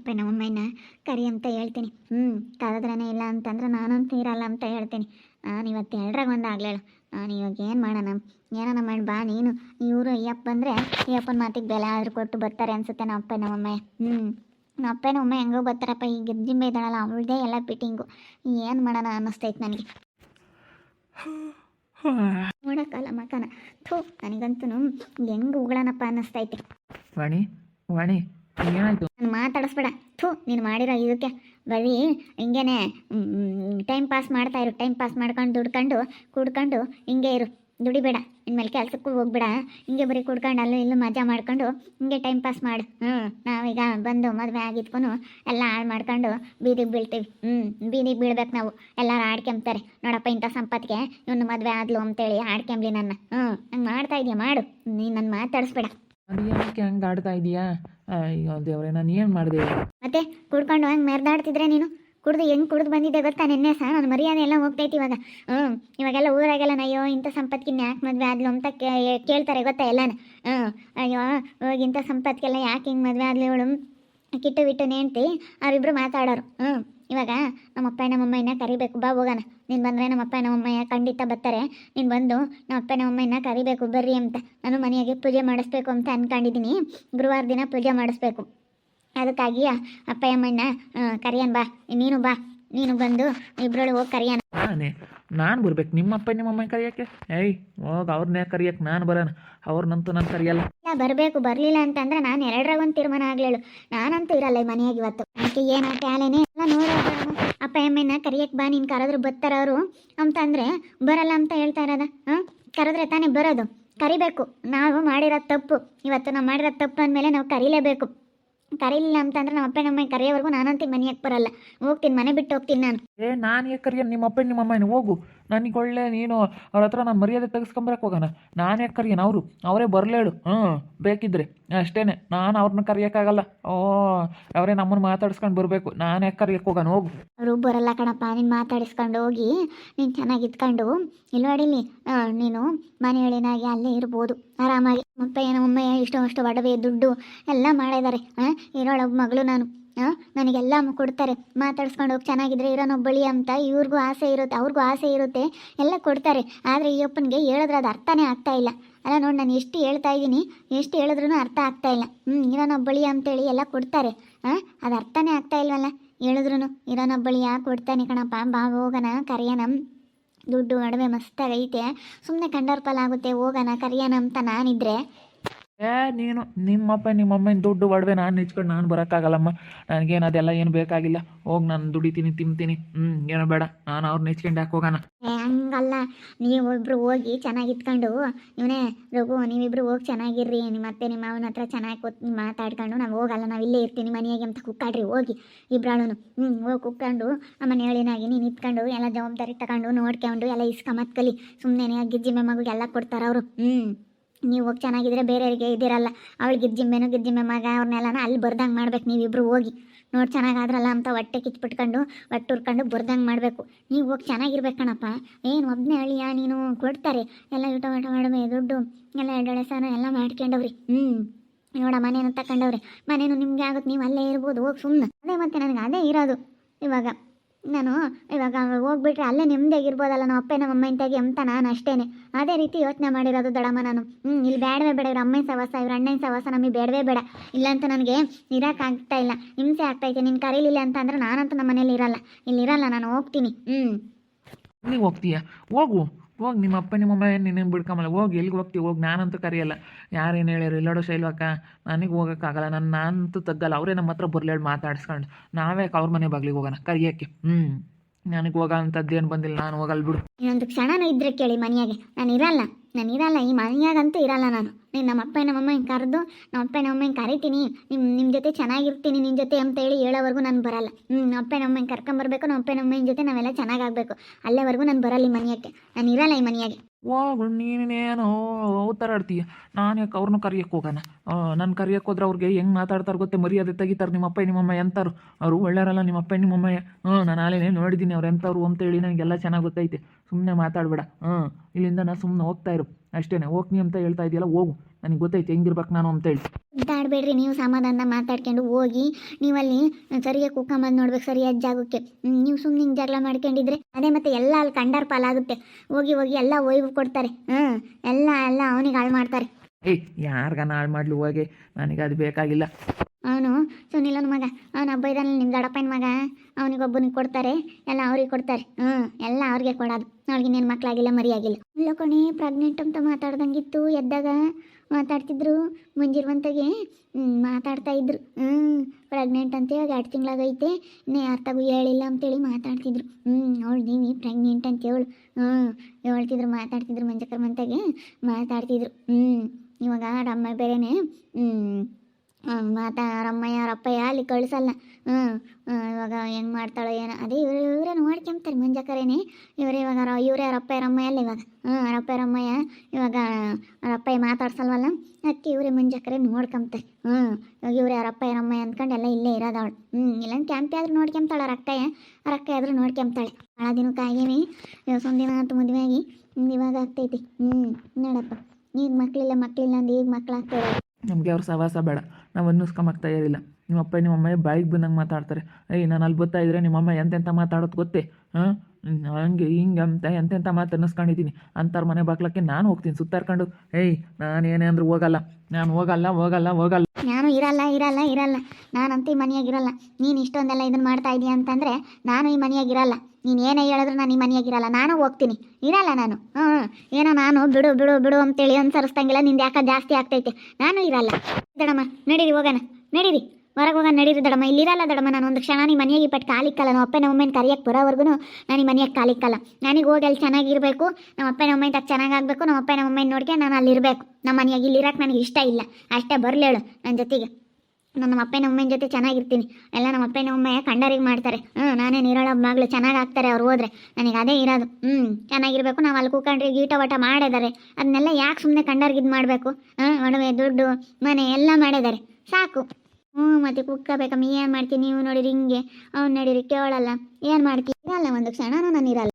ಅಪ್ಪ ನಮ್ಮಮ್ಮನ ಕರಿ ಅಂತ ಹೇಳ್ತೀನಿ. ಹ್ಞೂ ಕರೆದ್ರನೇ ಇಲ್ಲ ಅಂತಂದ್ರೆ ನಾನಂತೂ ಇರಲ್ಲ ಅಂತ ಹೇಳ್ತೀನಿ. ನಾನು ಇವತ್ತು ಎರಡ್ರಾಗ ಒಂದು ನಾನು ಇವಾಗ ಏನು ಮಾಡೋಣ? ಏನಾನ ಮಾಡಿ ಬಾ ನೀನು. ಇವರು ಅಯ್ಯಪ್ಪ ಬಂದರೆ ಅಯ್ಯಪ್ಪನ ಮಾತಿಗೆ ಬೆಲೆ ಆದರೂ ಕೊಟ್ಟು ಬರ್ತಾರೆ ಅನ್ಸುತ್ತೆ ನಮ್ಮ ಅಪ್ಪ ನಮ್ಮಮ್ಮ ಹ್ಞೂ ನಮ್ಮ ಅಪ್ಪ ನಮ್ಮಮ್ಮ ಹೆಂಗೋ ಬರ್ತಾರಪ್ಪ. ಈ ಗಿರ್ಜಿಂಬೆ ಇದ್ದಾಳಲ್ಲ, ಅವಳದೇ ಎಲ್ಲ ಫಿಟ್ಟಿಂಗು ಏನು ಮಾಡೋಣ ಅನ್ನಿಸ್ತೈತೆ ನನಗೆ. ನೋಡಕ್ಕಲ್ಲ ಮಕನ ಥೂ, ನನಗಂತೂ ಹೆಂಗೆ ಉಗಳನಪ್ಪ ಅನ್ನಿಸ್ತೈತೆ. ವಾಣಿ ವಾಣಿ, ಏನಾಯ್ತು? ನಾನು ಮಾತಾಡಿಸ್ಬೇಡ. ಥೂ, ನೀನು ಮಾಡಿರೋ ಇದಕ್ಕೆ ಬರೀ ಹಿಂಗೇನೆ ಟೈಮ್ ಪಾಸ್ ಮಾಡ್ತಾ ಇರು ಟೈಮ್ ಪಾಸ್ ಮಾಡ್ಕೊಂಡು ದುಡ್ಕೊಂಡು ಕುಡ್ಕೊಂಡು ಹಿಂಗೆ ಇರು. ದುಡಿಬೇಡ. ಇನ್ಮೇಲೆ ಕೆಲಸಕ್ಕೂ ಹೋಗ್ಬೇಡ. ಹಿಂಗೆ ಬರೀ ಕುಡ್ಕೊಂಡು ಅಲ್ಲೂ ಇಲ್ಲೂ ಮಜಾ ಮಾಡ್ಕೊಂಡು ಹಿಂಗೆ ಟೈಮ್ ಪಾಸ್ ಮಾಡು. ಹ್ಞೂ ನಾವೀಗ ಬಂದು ಮದುವೆ ಆಗಿದ್ಕೊಂಡು ಎಲ್ಲ ಹಾಳು ಮಾಡ್ಕೊಂಡು ಬೀದಿಗೆ ಬೀಳ್ತೀವಿ. ಹ್ಞೂ ಬೀದಿಗೆ ಬೀಳ್ಬೇಕು ನಾವು. ಎಲ್ಲರೂ ಆಡ್ಕೊಂಬ್ತಾರೆ ನೋಡಪ್ಪ, ಇಂಥ ಸಂಪತ್ತಿಗೆ ಇವನು ಮದುವೆ ಆದ್ಲು ಅಂತೇಳಿ ಆಡ್ಕೊಂಬ್ಲಿ ನನ್ನ. ಹ್ಞೂ ಹಂಗೆ ಮಾಡ್ತಾ ಇದೆಯಾ, ಮಾಡು. ನೀನು ನನ್ನ ಮಾತಾಡಿಸ್ಬೇಡ. ಅದು ಹಂಗ ಆಡ್ತಾ ಇದೀಯಾ? ಅಯ್ಯೋ ದೇವ್ರೆ, ನಾನು ಏನು ಮಾಡಿದೆ? ಮತ್ತೆ ಕುಡ್ಕೊಂಡು ಹಂಗೆ ಮೆರೆದಾಡ್ತಿದ್ರೆ ನೀನು? ಕುಡ್ದು ಹೆಂಗ್ ಕುಡ್ದು ಬಂದಿದ್ದೆ ಗೊತ್ತಾ ನಿನ್ನೆ ಸಹ? ನನ್ನ ಮರ್ಯಾದೆ ಎಲ್ಲ ಹೋಗ್ತೈತಿ ಇವಾಗ. ಹ್ಞೂ ಇವಾಗೆಲ್ಲ ಊರಾಗೆಲ್ಲ ಅಯ್ಯೋ ಇಂಥ ಸಂಪತ್ಕಿನ್ ಯಾಕೆ ಮದುವೆ ಆದ್ಲು ಅಂತ ಕೇಳ್ತಾರೆ ಗೊತ್ತಾ ಎಲ್ಲಾನು? ಹ್ಞೂ ಅಯ್ಯೋ, ಇವಾಗ ಇಂಥ ಸಂಪತ್ಗೆಲ್ಲ ಯಾಕೆ ಹಿಂಗೆ ಮದುವೆ ಆದ್ಲು ಇವಳು? ಕಿಟ್ಟು, ಬಿಟ್ಟು ನೇಣ್ತಿ ಅವರಿಬ್ರು ಮಾತಾಡೋರು. ಹ್ಞೂ ಇವಾಗ ನಮ್ಮಪ್ಪ ನಮ್ಮಮ್ಮನ ಕರಿಬೇಕು. ಬಾ ಹೋಗೋಣ. ನೀನು ಬಂದರೆ ನಮ್ಮಪ್ಪ ನಮ್ಮಮ್ಮಯ್ಯ ಖಂಡಿತ ಬರ್ತಾರೆ. ನೀನು ಬಂದು ನಮ್ಮಪ್ಪ ನಮ್ಮಮ್ಮನ ಕರಿಬೇಕು. ಬರ್ರಿ ಅಂತ. ನಾನು ಮನೆಯಾಗೆ ಪೂಜೆ ಮಾಡಿಸ್ಬೇಕು ಅಂತ ಅಂದ್ಕೊಂಡಿದ್ದೀನಿ ಗುರುವಾರ ದಿನ ಪೂಜೆ ಮಾಡಿಸ್ಬೇಕು. ಅದಕ್ಕಾಗಿ ಅಪ್ಪ ಅಮ್ಮಣ್ಣ ಕರಿಯನ್ ಬಾ. ನೀನು ಬಾ. ನೀನು ಬಂದು ಇಬ್ಬರೊಳಗೆ ಹೋಗಿ ಕರಿಯೋಣ ನಾನೇ? ನಾನು ಬರ್ಬೇಕು. ನಿಮ್ಮಪ್ಪ ನಿಮ್ಮಮ್ಮ ಕರಿಯಕ್ಕೆ? ಏಯ್ ಹೋಗಿ ಅವ್ರನ್ನೇ ಕರಿಯಕ್ಕೆ ನಾನು ಬರೋಣ ಅವ್ರನ್ನಂತೂ ನಾನು ಕರಿಯಲ್ಲ. ಇಲ್ಲ ಬರಬೇಕು. ಬರಲಿಲ್ಲ ಅಂತಂದ್ರೆ ನಾನು ಎರಡರಾಗ ಒಂದು ತೀರ್ಮಾನ ಆಗ್ಲೇಳು. ನಾನಂತೂ ಇರಲ್ಲ ಈ ಮನೆಯಾಗ ಇವತ್ತು. ಏನ ಏನು ಟ್ಯಾಲೇನೆ ಎಲ್ಲ ನೋಡೋ ಅಪ್ಪ ಅಮ್ಮನ ಕರಿಯಕ್ಕೆ ಬಾ, ನೀನು ಕರೆದ್ರು ಬರ್ತಾರ ಅವರು. ಅಂತಂದರೆ ಬರಲ್ಲ ಅಂತ ಹೇಳ್ತಾ ಇರೋದ. ಹಾಂ? ಕರೆದ್ರೆ ತಾನೇ ಬರೋದು. ಕರಿಬೇಕು. ನಾವು ಮಾಡಿರೋ ತಪ್ಪು. ಇವತ್ತು ನಾವು ಮಾಡಿರೋ ತಪ್ಪು ಅಂದಮೇಲೆ ನಾವು ಕರೀಲೇಬೇಕು. ಕರೀಲಿಲ್ಲ ಅಂತಂದ್ರೆ ನಮ್ಮ ಅಪ್ಪ ನಮ್ಮ ಕರೆಯೋವರೆಗೂ ನಾನಂತೂ ಮನೆಯಾಗ ಬರಲ್ಲ. ಹೋಗ್ತೀನಿ, ಮನೆ ಬಿಟ್ಟು ಹೋಗ್ತೀನಿ ನಾನು. ಏ, ನಾನು ಯಾಕರಿಯ ನಿಮ್ಮ ಅಪ್ಪ ನಿಮ್ಮ ನಿಮ್ಮಮ್ಮನ ಹೋಗು. ನನಗೆ ಒಳ್ಳೆ ನೀನು ಅವ್ರ ಹತ್ರ ನಾನು ಮರ್ಯಾದೆ ತೆಗೆಸ್ಕೊಂಬರಕ್ಕೆ ಹೋಗೋಣ. ನಾನು ಯಾಕೆ ಕರಿಯನ ಅವರು? ಅವರೇ ಬರಲೇಳು. ಹ್ಞೂ ಬೇಕಿದ್ರೆ. ಅಷ್ಟೇ ನಾನು ಅವ್ರನ್ನ ಕರಿಯೋಕ್ಕಾಗಲ್ಲ. ಓ, ಅವರೇ ನಮ್ಮನ್ನು ಮಾತಾಡಿಸ್ಕೊಂಡು ಬರಬೇಕು. ನಾನು ಯಾಕೆ ಕರಿಯಕ್ಕೆ ಹೋಗೋಣ? ಹೋಗು. ಅವರು ಬರಲ್ಲ ಕಣಪ್ಪ. ನೀನು ಮಾತಾಡಿಸ್ಕೊಂಡು ಹೋಗಿ ನೀನು ಚೆನ್ನಾಗಿ ಇದ್ಕೊಂಡು ಇಲ್ಲಿ ನೋಡಿಲಿ ನೀನು ಮನೆಯೊಳಿನಾಗಿ ಅಲ್ಲೇ ಇರ್ಬೋದು. ಆರಾಮಾಗಿ. ಅಪ್ಪ ಏನೋ ಒಮ್ಮೆ ಇಷ್ಟು ಅಷ್ಟು ಒಡವೆ, ದುಡ್ಡು ಎಲ್ಲ ಮಾಡಿದ್ದಾರೆ. ಹಾಂ ಇರೋಳ ಮಗಳು ನಾನು. ನನಗೆಲ್ಲ ಕೊಡ್ತಾರೆ. ಮಾತಾಡ್ಸ್ಕೊಂಡು ಹೋಗಿ ಚೆನ್ನಾಗಿದ್ರೆ ಇರೋನೊಬ್ಬಳಿ ಅಂತ ಇವ್ರಿಗೂ ಆಸೆ ಇರುತ್ತೆ, ಅವ್ರಿಗೂ ಆಸೆ ಇರುತ್ತೆ, ಎಲ್ಲ ಕೊಡ್ತಾರೆ. ಆದರೆ ಈ ಅಪ್ಪನಿಗೆ ಹೇಳಿದ್ರೆ ಅದು ಅರ್ಥನೇ ಆಗ್ತಾ ಇಲ್ಲ. ಅಲ್ಲ ನೋಡಿ, ನಾನು ಎಷ್ಟು ಹೇಳ್ತಾ ಇದ್ದೀನಿ, ಎಷ್ಟು ಹೇಳಿದ್ರೂ ಅರ್ಥ ಆಗ್ತಾ ಇಲ್ಲ. ಹ್ಞೂ ಇರೋನೊಬ್ಬಳಿ ಅಂತೇಳಿ ಎಲ್ಲ ಕೊಡ್ತಾರೆ. ಹಾಂ ಅದು ಅರ್ಥನೇ ಆಗ್ತಾ ಇಲ್ವಲ್ಲ? ಹೇಳಿದ್ರು ಇರೋನೊಬ್ಬಳಿ ಯಾಕೆ ಕೊಡ್ತಾನೆ ಕಣಪ್ಪ, ಬಾ, ಹೋಗೋಣ, ಕರೆಯೋಣ. ದುಡ್ಡು ಒಡವೆ ಮಸ್ತಾಗೈತೆ. ಸುಮ್ಮನೆ ಕಂಡರ್ಪಲ್ ಆಗುತ್ತೆ, ಹೋಗೋಣ, ಕರೆಯೋಣ ಅಂತ ನಾನಿದ್ರೆ. ಏ, ನೀನು, ನಿಮ್ಮಪ್ಪ, ನಿಮ್ಮಮ್ಮನ ದುಡ್ಡು ಒಡವೆ ನಾನು ಇಚ್ಕೊಂಡು ನಾನು ಬರೋಕ್ಕಾಗಲ್ಲಮ್ಮ. ನನಗೇನು ಅದೆಲ್ಲ ಏನು ಬೇಕಾಗಿಲ್ಲ. ಹೋಗಿ ನಾನು ದುಡಿತೀನಿ, ತಿಂತೀನಿ. ಹ್ಞೂ ಏನೋ ಬೇಡ. ನಾನು ಅವ್ರನ್ನ ಇಚ್ಕೊಂಡು ಯಾಕೆ ಹೋಗೋಣ? ಹಂಗಲ್ಲ. ಹಂಗಲ್ಲ ನೀವಿಬ್ರು ಹೋಗಿ ಚೆನ್ನಾಗಿ ಇಟ್ಕೊಂಡು ಇವನೇ ರಘು, ನೀವಿಬ್ರು ಹೋಗಿ ಚೆನ್ನಾಗಿರ್ರಿ. ನಿಮ್ಮ ಅತ್ತೆ, ನಿಮ್ಮ ಅವನ ಹತ್ರ ಚೆನ್ನಾಗಿ ಕೂತ್ ಮಾತಾಡ್ಕೊಂಡು ನಾವು ಹೋಗಲ್ಲ, ನಾವು ಇಲ್ಲೇ ಇರ್ತೀನಿ ಮನೆಯಾಗೆ ಅಂತ ಕುಕ್ಕಾಡ್ರಿ, ಹೋಗಿ ಇಬ್ರಾಳು ಹ್ಞೂ ಹೋಗಿ ಕುಕ್ಕೊಂಡು ಆ ಮನೆಯೊಳಿನಾಗಿ ನೀನು ಇತ್ಕೊಂಡು ಎಲ್ಲ ಜವಾಬ್ದಾರಿ ತಗೊಂಡು ನೋಡ್ಕೊಂಡು, ಎಲ್ಲ ಇಸ್ಕೊಂಬತ್ಕಲಿ ಸುಮ್ಮನೆ ಗಿಜ್ಜಿ ಮಗುಗೆ ಎಲ್ಲ ಕೊಡ್ತಾರೆ ಅವರು. ಹ್ಞೂ ನೀವು ಹೋಗಿ ಚೆನ್ನಾಗಿದ್ರೆ ಬೇರೆಯವ್ರಿಗೆ ಇದಿರಲ್ಲ. ಅವಳು ಗಿಜ್ಜಿಮ್ಮೆನು ಗಿಜ್ಜಿಮ್ಮೆ ಮಗ ಅವ್ರನ್ನೆಲ್ಲ ಅಲ್ಲಿ ಬರ್ದಂಗೆ ಮಾಡ್ಬೇಕು ನೀವಿಬ್ರು ಹೋಗಿ. ನೋಡಿ ಚೆನ್ನಾಗಾದ್ರಲ್ಲ ಅಂತ ಹೊಟ್ಟೆ ಕಿಚ್ಬಿಟ್ಕೊಂಡು ಹೊಟ್ಟೆ ಉರ್ಕೊಂಡು ಬರ್ದಂಗೆ ಮಾಡಬೇಕು. ನೀವು ಹೋಗಿ ಚೆನ್ನಾಗಿರ್ಬೇಕು ಕಣಪ್ಪ. ಏನು ಒಬ್ಬನೇ ಅಳಿಯ ನೀನು? ಕೊಡ್ತಾರೆ. ಎಲ್ಲ ಊಟ ಊಟ ಮಾಡಬೇ ದುಡ್ಡು. ಎಲ್ಲ ಎಡ್ಡಳೆ ಸಾನ ಎಲ್ಲ ಮಾಡ್ಕೊಂಡವ್ರಿ. ಹ್ಞೂ ನೋಡ, ಮನೇನು ತಗೊಂಡವ್ರಿ ಮನೇನು ನಿಮಗೆ ಆಗುತ್ತೆ ನೀವು ಅಲ್ಲೇ ಇರ್ಬೋದು. ಹೋಗಿ ಸುಮ್ಮನೆ ಅದೇ ಮತ್ತೆ ನನಗೆ ಅದೇ ಇರೋದು ಇವಾಗ. ನಾನು ಇವಾಗ ಹೋಗ್ಬಿಟ್ರೆ ಅಲ್ಲೇ ನೆಮ್ಮದಿಯಾಗಿರ್ಬೋದಲ್ಲ, ನಮ್ಮ ಅಪ್ಪ ನಮ್ಮ ಅಮ್ಮ ಇಂತಾಗಿ ಅಂತ ನಾನು ಅಷ್ಟೇನೆ. ಅದೇ ರೀತಿ ಯೋಚನೆ ಮಾಡಿರೋದು ದೊಡಮ್ಮ ನಾನು. ಹ್ಞೂ ಇಲ್ಲಿ ಬೇಡವೇ ಬೇಡ, ಇವ್ರ ಅಮ್ಮನ ಸವಾಸ, ಇವ್ರ ಅಣ್ಣನ ಸವಾಸ ನಮಗೆ ಬೇಡವೇ ಬೇಡ. ಇಲ್ಲಂತ ನನಗೆ ಇರೋಕ್ಕಾಗ್ತಾ ಇಲ್ಲ, ಹಿಂಸೆ ಆಗ್ತೈತೆ ನೀನು ಕರೀಲಿಲ್ಲ ಅಂತ ಅಂದ್ರೆ ನಾನಂತೂ ನಮ್ಮ ಮನೇಲಿ ಇರಲ್ಲ. ಇಲ್ಲಿ ಇರಲ್ಲ, ನಾನು ಹೋಗ್ತೀನಿ. ಹ್ಞೂ ಹೋಗ್ತೀಯ? ಹೋಗು. ಹೋಗಿ ನಿಮ್ಮ ಅಪ್ಪ ನಿಮ್ಮಮ್ಮ ಏನು ನಿನ್ನ ಬಿಡ್ಕೊಂಬಲ್ಲ ಹೋಗಿ ಎಲ್ಲಿಗೆ ಹೋಗ್ತೀವಿ? ಹೋಗಿ, ನಾನಂತೂ ಕರೆಯಲ್ಲ. ಯಾರೇನು ಹೇಳ್ಯಾರ? ಎಲ್ಲಾಡೋ ಶೈಲ್ವಕ್ಕ ನನಗೆ ಹೋಗೋಕ್ಕಾಗಲ್ಲ ನಾನು, ನಾನಂತೂ ತಗ್ಗಲ್ಲ. ಅವರೇ ನಮ್ಮ ಹತ್ರ ಬರ್ಲೇಳಿ ಮಾತಾಡ್ಸ್ಕೊಂಡು. ನಾವೇ ಅವ್ರ ಮನೆ ಬಾಗ್ಲಿಗೆ ಹೋಗೋಣ. ಕರಿಯೋಕ್ಕೆ. ಹ್ಞೂ ನನಗೆ ಹೋಗೋ ಅಂಥದ್ದೇನು ಬಂದಿಲ್ಲ. ನಾನು ಹೋಗಲ್ಲ ಬಿಡು. ಇನ್ನೊಂದು ಕ್ಷಣನೂ ಇದ್ರೆ ಕೇಳಿ ಮನೆಯಾಗೆ. ನಾನು ಇರಲ್ಲ. ನಾನು ಇರಲ್ಲ ಈ ಮನೆಯಾಗಂತೂ ಇರಲ್ಲ ನಾನು. ನೀನು ನಮ್ಮ ಅಪ್ಪ ನಮ್ಮಮ್ಮ ಹಿಂಗೆ ಕರೆದು ನಮ್ಮ ಅಪ್ಪ ನಮ್ಮಮ್ಮ ಹಿಂಗೆ ಕರಿತೀನಿ. ನಿಮ್ಮ ನಿಮ್ಮ ಜೊತೆ ಚೆನ್ನಾಗಿರ್ತೀನಿ ನಿಮ್ಮ ಜೊತೆ ಅಂತ ಹೇಳಿ ಹೇಳೋವರೆಗೂ ನಾನು ಬರಲ್ಲ. ಹ್ಞೂ ನಮ್ಮ ಅಪ್ಪ ನಮ್ಮಮ್ಮ ಹಿಂಗೆ ಕರ್ಕೊಂಬರ್ಬೇಕು, ನಮ್ಮ ಅಪ್ಪ ನಮ್ಮಮ್ಮನ ಜೊತೆ ನಾವೆಲ್ಲ ಚೆನ್ನಾಗಾಗಬೇಕು ಅಲ್ಲೇವರೆಗೂ ನಾನು ಬರಲ್ಲ ಈ ಮನೆಯಕ್ಕೆ. ನಾನು ಇರಲ್ಲ ಈ ಮನೆಯಾಗೆ. ಹೋಗು ನೀನೇನೋ ಉತ್ತರ ಆಡ್ತೀಯ. ನಾನು ಯಾಕೆ ಅವ್ರನ್ನೂ ಕರಿಯಕ್ಕೆ ಹೋಗೋಣ? ನಾನು ಕರಿಯಕ್ಕೆ ಹೋದ್ರೆ ಅವ್ರಿಗೆ ಹೆಂಗೆ ಮಾತಾಡ್ತಾರೆ ಗೊತ್ತೇ? ಮರ್ಯಾದೆ ತೆಗಿತಾರೆ ನಿಮ್ಮ ಅಪ್ಪ ನಿಮ್ಮಮ್ಮ ಎಂಥವ್ರು ಅವರು ಒಳ್ಳೆಯವರಲ್ಲ ನಿಮ್ಮ ಅಪ್ಪ ನಿಮ್ಮಮ್ಮ. ಹ್ಞೂ ನಾನು ಆಲೇನೇ ನೋಡಿದ್ದೀನಿ ಅವ್ರು ಎಂಥವ್ರು ಅಂತೇಳಿ ನನಗೆಲ್ಲ ಚೆನ್ನಾಗಿ ಗೊತ್ತೈತೆ. ಸುಮ್ಮನೆ ಮಾತಾಡಬೇಡ. ಹ್ಞೂ ಇಲ್ಲಿಂದ ನಾನು ಸುಮ್ಮನೆ ಹೋಗ್ತಾ ಇರು. ಅಷ್ಟೇ ಹೋಗ್ನಿ ಅಂತ ಹೇಳ್ತಾ ಇದೆಯಲ್ಲ, ಹೋಗು. ನನಗೆ ಗೊತ್ತೈತೆ ಹೆಂಗಿರ್ಬೇಕು ನಾನು ಅಂತೇಳಿ. ಮಾತಾಡಬೇಡ್ರಿ ನೀವು ಸಮಾಧಾನ ಮಾತಾಡ್ಕೊಂಡು ಹೋಗಿ ನೀವಲ್ಲಿ ಸರಿಯಾಗಿ ಕುಕ್ಕಂಬಂದು ನೋಡ್ಬೇಕು ಸರಿ ಜಾಗಕ್ಕೆ. ಹ್ಮ್, ನೀವು ಸುಮ್ಮನೆ ಹಿಂಗೆ ಜಗಳ ಮಾಡ್ಕೊಂಡಿದ್ರೆ ಅದೇ ಮತ್ತೆ ಎಲ್ಲ ಅಲ್ಲಿ ಕಂಡರ್ ಪಾಲಾಗುತ್ತೆ. ಹೋಗಿ ಹೋಗಿ ಎಲ್ಲ ಒಯ್ವು ಕೊಡ್ತಾರೆ. ಹ್ಞೂ ಎಲ್ಲ ಎಲ್ಲ ಅವನಿಗೆ ಹಾಳು ಮಾಡ್ತಾರೆ. ಏಯ್ ಹಾಳು ಮಾಡ್ಲು ಹೋಗಿ? ನನಗೆ ಅದು ಬೇಕಾಗಿಲ್ಲ. ಅವನು ಸುನಿಲನ ಮಗ ಅವನ ಹಬ್ಬ ಇದ್ದಾನೆ ನಿಮ್ಮ ದಡಪ್ಪನ ಮಗ ಅವನಿಗೊಬ್ಬನಿಗೆ ಕೊಡ್ತಾರೆ ಎಲ್ಲ ಅವ್ರಿಗೆ ಕೊಡ್ತಾರೆ. ಹ್ಞೂ ಎಲ್ಲ ಅವ್ರಿಗೆ ಕೊಡೋದು. ನೋಡಿ ನೀನು ಮಕ್ಕಳಾಗಿಲ್ಲ ಮರಿಯಾಗಿಲ್ಲ. ಇಲ್ಲ ಕೊನೆ ಪ್ರೆಗ್ನೆಂಟ್ ಅಂತ ಮಾತಾಡ್ದಂಗಿತ್ತು ಎದ್ದಾಗ ಮಾತಾಡ್ತಿದ್ರು. ಮುಂಜಿರುವಂತಾಗೆ ಮಾತಾಡ್ತಾ ಇದ್ರು. ಹ್ಞೂ ಪ್ರೆಗ್ನೆಂಟ್ ಅಂತ ಹೇಳಿ ಎರಡು ತಿಂಗಳಾಗೈತೆ. ನೀ ಯಾರ್ತಾಗೂ ಹೇಳಿಲ್ಲ ಅಂತೇಳಿ ಮಾತಾಡ್ತಿದ್ರು. ಹ್ಞೂ ಅವಳು ನೀವು ಪ್ರೆಗ್ನೆಂಟ್ ಅಂತ ಹೇಳು. ಹ್ಞೂ ಹೇಳ್ತಿದ್ರು, ಮಾತಾಡ್ತಿದ್ರು ಮಂಜಕರ ಮಂತಾಗೆ ಮಾತಾಡ್ತಿದ್ರು. ಹ್ಞೂ ಇವಾಗ ಅಮ್ಮ ಬೇರೆನೆ ಹ್ಞೂ ಮಾತಾ ರಮ್ಮಯ್ಯ, ರಪ್ಪಯ್ಯ, ಅಲ್ಲಿ ಕಳಿಸಲ್ಲ. ಹ್ಞೂ ಇವಾಗ ಹೆಂಗೆ ಮಾಡ್ತಾಳೋ ಏನೋ. ಅದೇ ಇವ್ರು ಇವರೇ ನೋಡ್ಕೊಂತಾರೆ ಮುಂಜಾಕರೇನೆ. ಇವ್ರು ಇವಾಗ ರ, ಇವರೇ ರಪ್ಪಯ್ಯ, ರಮ್ಮಯ್ಯ ಅಲ್ಲ ಇವಾಗ. ಹ್ಞೂ ರಪ್ಪಯ್ಯ, ರಮ್ಮಯ್ಯ, ಇವಾಗ ರಪ್ಪಯ್ಯ ಮಾತಾಡ್ಸಲ್ವಲ್ಲ? ಅಕ್ಕಿ ಇವರೇ ಮುಂಜಾಕರೆ ನೋಡ್ಕೊಂತಾರೆ ಹ್ಞೂ ಇವಾಗ ಇವರೇ ರಪ್ಪಯ್ಯ, ರಮ್ಮಯ್ಯ ಅಂದ್ಕೊಂಡು ಎಲ್ಲ ಇಲ್ಲೇ ಇರೋದವಳು. ಹ್ಞೂ ಇಲ್ಲ ಕ್ಯಾಂಪಿ ಆದ್ರೂ ನೋಡ್ಕೊಂತಾಳೆ ರಕ್ಕಯ್ಯ? ರಕ್ಕ ಆದ್ರೂ ನೋಡ್ಕೊಂತಾಳೆ ಭಾಳ ದಿನಕ್ಕೆ ಆಗೇವಿ ಸೊಂದಿನ ಅಂತ ಮದುವೆ ಆಗಿ ಇವಾಗ ಆಗ್ತೈತಿ. ಹ್ಞೂ ನೋಡಪ್ಪ. ಈಗ ಮಕ್ಕಳಿಲ್ಲ ಮಕ್ಕಳಿಲ್ಲ ಅಂದು ಈಗ ಮಕ್ಕಳಾಗ್ತವೆ ನಮಗೆ ಅವ್ರ ಸಹವಾಸ ಬೇಡ. ನಾವು ಅನ್ನಿಸ್ಕೊಂಬಾಗ್ತಾ ತಯಾರಿಲ್ಲ ನಿಮ್ಮಪ್ಪ ನಿಮ್ಮಮ್ಮ ಬಾಯಿಗೆ ಬಂದಂಗೆ ಮಾತಾಡ್ತಾರೆ. ಏಯ್, ನಾನು ಅಲ್ಲಿ ಬರ್ತಾ ಇದ್ರೆ ನಿಮ್ಮಮ್ಮ ಎಂತೆಂಥ ಮಾತಾಡೋದು ಗೊತ್ತೇ? ಹಾಂ? ಹಂಗೆ ಹಿಂಗೆ ಅಂತ ಎಂತೆಂಥ ಮಾತು ಅನ್ನಿಸ್ಕೊಂಡಿದ್ದೀನಿ. ಅಂಥವ್ರ ಮನೆ ಬಾಗ್ಲಕ್ಕೆ ನಾನು ಹೋಗ್ತೀನಿ ಸುತ್ತಾರ್ಕೊಂಡು ಏಯ್ ನಾನು ಏನೇ ಅಂದ್ರೆ ಹೋಗಲ್ಲ. ನಾನು ಹೋಗಲ್ಲ ಹೋಗಲ್ಲ ಹೋಗಲ್ಲ. ನಾನು ಇರಲ್ಲ ಇರಲ್ಲ ಇರಲ್ಲ. ನಾನಂತೂ ಈ ಮನೆಯಾಗಿರಲ್ಲ ನೀನು ಇಷ್ಟೊಂದೆಲ್ಲ ಇದನ್ನು ಮಾಡ್ತಾ ಇದೀಯ ಅಂತಂದರೆ ನಾನು ಈ ಮನೆಯಾಗಿರಲ್ಲ ನೀನು ಏನೇ ಹೇಳಿದ್ರು ನಾನು ಈ ಮನೆಯಾಗಿರಲ್ಲ ನಾನು ಹೋಗ್ತೀನಿ. ಇರಲ್ಲ ನಾನು. ಹ್ಞೂ ಏನೋ ನಾನು ಬಿಡು ಬಿಡು ಬಿಡು ಅಂತೇಳಿ ಅನ್ಸರಿಸ್ತಂಗಿಲ್ಲ ನಿಂದು ಯಾಕೆ ಜಾಸ್ತಿ ಆಗ್ತೈತೆ. ನಾನು ಇರಲ್ಲ. ದಡಮ್ಮ ನಡೀರಿ ಹೋಗೋಣ. ನಡೀರಿ. ಹೊರಗೆ ಹೋಗೋಣ ನಡೀರಿ ದಡಮ್ಮ. ಇಲ್ಲಿರಲ್ಲ ದಡಮ್ಮ ನಾನು ಒಂದು ಕ್ಷಣ. ನಿಮ್ಮ ಮನೆಯಾಗಿ ಪಟ್ಟು ಕಾಲಿಕ್ಕಲ್ಲ ನಮ್ಮ ಅಪ್ಪನ ಒಮ್ಮೆನ ಕರಿಯಕ್ಕೆ ಬರೋವರೆಗೂ ನಾನು ಮನೆಯಾಗಿ ಕಾಲಿಕ್ಕಲ್ಲ ನನಗೆ ಹೋಗಿ ಅಲ್ಲಿ ಚೆನ್ನಾಗಿರಬೇಕು. ನಮ್ಮ ಅಪ್ಪನ ಒಮ್ಮೆ ಅದು ಚೆನ್ನಾಗಾಗಬೇಕು ನಮ್ಮ ಅಪ್ಪನ ಒಮ್ಮೆ ನೋಡ್ಕೆ ನಾನು ಅಲ್ಲಿರಬೇಕು. ನಮ್ಮ ಮನೆಯಾಗಿ ಇಲ್ಲಿರಕ್ಕೆ ನನಗೆ ಇಷ್ಟ ಇಲ್ಲ. ಅಷ್ಟೇ ಬರಲೇಳು ನನ್ನ ಜೊತೆಗೆ. ನಾನು ನಮ್ಮ ಅಪ್ಪನ ಒಮ್ಮೆನ ಜೊತೆ ಚೆನ್ನಾಗಿರ್ತೀನಿ. ಎಲ್ಲ ನಮ್ಮ ಅಪ್ಪನ ಒಮ್ಮೆ ಕಂಡರಿಗೆ ಮಾಡ್ತಾರೆ. ಹ್ಞೂ ನಾನೇ ನೀರೊಳ ಮಗಳು ಚೆನ್ನಾಗಿ ಆಗ್ತಾರೆ ಅವ್ರು ಹೋದ್ರೆ. ನನಗೆ ಅದೇ ಇರೋದು. ಹ್ಞೂ ಚೆನ್ನಾಗಿರ್ಬೇಕು. ನಾವು ಅಲ್ಲಿ ಕೂಕೊಂಡ್ರೆ ಗೀಟ ವಟ ಮಾಡಿದ್ದಾರೆ. ಅದನ್ನೆಲ್ಲ ಯಾಕೆ ಸುಮ್ಮನೆ ಕಂಡರಿಗೆ ಇದು ಮಾಡಬೇಕು? ಹಾಂ ಒಡವೆ, ದುಡ್ಡು, ಮನೆ ಎಲ್ಲ ಮಾಡಿದ್ದಾರೆ. ಸಾಕು. ಹ್ಞೂ, ಮತ್ತೆ ಕುಕ್ಕ ಬೇಕಮ್ಮ ಏನು ಮಾಡ್ತೀನಿ ನೀವು ನೋಡಿರಿ ಹಿಂಗೆ ಅವ್ನು ನೋಡಿರಿ ಕೇಳಲ್ಲ ಏನು ಮಾಡ್ತೀನಿ ಇರಲ್ಲ ಒಂದು ಕ್ಷಣನೂ ನಾನು ಇರಲ್ಲ.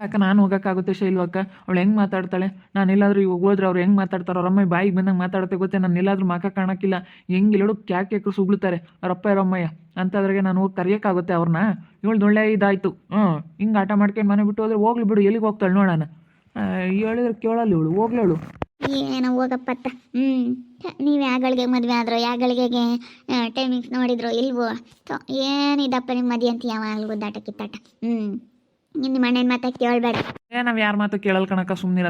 ಅಕ್ಕ, ನಾನು ಹೋಗೋಕ್ಕಾಗುತ್ತೆ ಶೈಲ್ವಕ್ಕ ಅವಳು ಹೆಂಗೆ ಮಾತಾಡ್ತಾಳೆ? ನಾನು ಎಲ್ಲಾದರೂ ಇವಾಗ ಹೋದ್ರೆ ಅವ್ರು ಹೆಂಗೆ ಮಾತಾಡ್ತಾರೋ? ಅವ್ರ ಅಮ್ಮ ಬಾಯಿಗೆ ಬಂದಂಗೆ ಮಾತಾಡುತ್ತೆ ಗೊತ್ತೆ? ನಾನು ಮಾಕ ಮಕ ಕಾಣಕ್ಕಿಲ್ಲ. ಹೆಂಗಿಲ್ಲಡು ಕ್ಯಾಕ್ ಕ್ಯಾಕ್ರು ಸುಗ್ಳುತ್ತಾರೆ. ಅವ್ರಪ್ಪ ಇರಮ್ಮಯ್ಯ ಅಂತದ್ರಾಗೆ ನಾನು ಹೋಗಿ ಕರೆಯೋಕ್ಕಾಗುತ್ತೆ ಅವ್ರನ್ನ ಇವಳು ಒಳ್ಳೆ ಇದಾಯಿತು. ಹ್ಞೂ, ಹಿಂಗೆ ಆಟ ಮಾಡ್ಕೊಂಡು ಮನೆ ಬಿಟ್ಟು ಹೋದ್ರೆ ಹೋಗ್ಲಿ ಬಿಡು. ಎಲ್ಲಿಗೆ ಹೋಗ್ತಾಳೆ ನೋಡೋಣ ಹೇಳಿದ್ರೆ ಕೇಳಲ್ಲ ಇವಳು. ಹೋಗ್ಲೇಳು ಏನೋ ಹೋಗಪ್ಪತ್ತ. ಹ್ಞೂ ನೀವು ಯಾಗಳಿಗೆ ಮದುವೆ ಆದ್ರೋ ಯಾಗಳಿಗೆಗೆ ಟೈಮಿಂಗ್ಸ್ ನೋಡಿದ್ರು ಇಲ್ವೋ ಸೊ ಏನಿದಪ್ಪ ನಿಮ್ಮ ಮದಿ ಅಂತ ಯಾವಾಗಲೂ ಗುದ್ದಾಟ ಕಿತ್ತಾಟ. ಹ್ಞೂ ನಿಮ್ಮ ಅಣ್ಣನ ಮಾತಾ ಕೇಳಬೇಡ. ಏ, ನಾವು ಯಾರ ಮಾತು ಕೇಳಲ್ ಕಣಕ ಸುಮ್ಮನೆ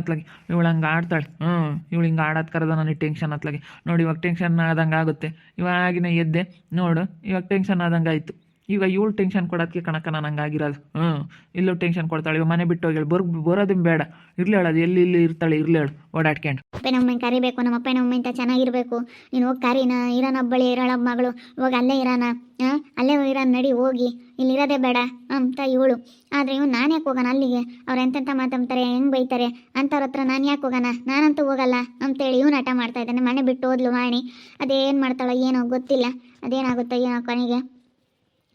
ಇವಳು ಹಂಗೆ ಆಡ್ತಾಳೆ. ಹ್ಞೂ ಇವಳು ಹಿಂಗೆ ಆಡೋದು ಕರೆದ ನನಗೆ ಟೆನ್ಷನ್ ಅತ್ಲಾಗಿ. ನೋಡಿ ಇವಾಗ ಟೆನ್ಷನ್ ಆದಂಗೆ ಆಗುತ್ತೆ. ಇವಾಗಿನ ಎದ್ದೆ, ನೋಡು, ಇವಾಗ ಟೆನ್ಷನ್ ಆದಂಗೆ ಆಯಿತು. ಈಗ ಇವಳು ಟೆನ್ಷನ್ ಕೊಡೋದಕ್ಕೆ ಕಣಕ್ಕ ನಾನು ಹಂಗೆ ಆಗಿರೋದು. ಹ್ಞೂ ಇಲ್ಲೂ ಟೆನ್ಷನ್ ಕೊಡ್ತಾಳೆ. ಇವಾಗ ಮನೆ ಬಿಟ್ಟು ಹೋಗಿ ಬರ್ ಬೇಡ. ಇರ್ಲಿ ಹೇಳೋದು ಎಲ್ಲಿ, ಇಲ್ಲಿ ಇರ್ತಾಳೆ, ಇರ್ಲಿ ಹೇಳು. ಓಡಾಡ್ಕೊಂಡು. ಅಪ್ಪ ಅಮ್ಮನ ಕರಿಬೇಕು. ನಮ್ಮ ಅಪ್ಪನ ಅಮ್ಮ ಇಂಥ ಚೆನ್ನಾಗಿರ್ಬೇಕು. ನೀನು ಹೋಗಿ ಕರಿನ ಇರೋನ ಬಳಿ ಇರೋಳ ಮಗಳು. ಹೋಗಿ ಅಲ್ಲೇ ಇರೋಣ ಹಾಂ? ಅಲ್ಲೇ ಇರೋಣ ನಡಿ, ಹೋಗಿ. ಇಲ್ಲಿ ಇರೋದೇ ಬೇಡ ಅಂತ ಇವಳು. ಆದರೆ ಇವ್ನು ನಾನು ಯಾಕೆ ಹೋಗೋಣ ಅಲ್ಲಿಗೆ? ಅವ್ರು ಎಂತೆಂಥ ಮಾತಾಡ್ತಾರೆ, ಹೆಂಗೆ ಬೈತಾರೆ ಅಂಥವ್ರ ಹತ್ರ ನಾನು ಯಾಕೆ ಹೋಗೋಣ? ನಾನಂತೂ ಹೋಗಲ್ಲ ಅಂತೇಳಿ ಇವ್ನು ಹಠ ಮಾಡ್ತಾ ಇದ್ದಾನೆ. ಮನೆ ಬಿಟ್ಟು ಹೋದ್ಲು ವಾಣಿ. ಅದೇನು ಮಾಡ್ತಾಳೋ ಏನೋ ಗೊತ್ತಿಲ್ಲ. ಅದೇನಾಗುತ್ತೋ ಏನೋ ಕೊನೆಗೆ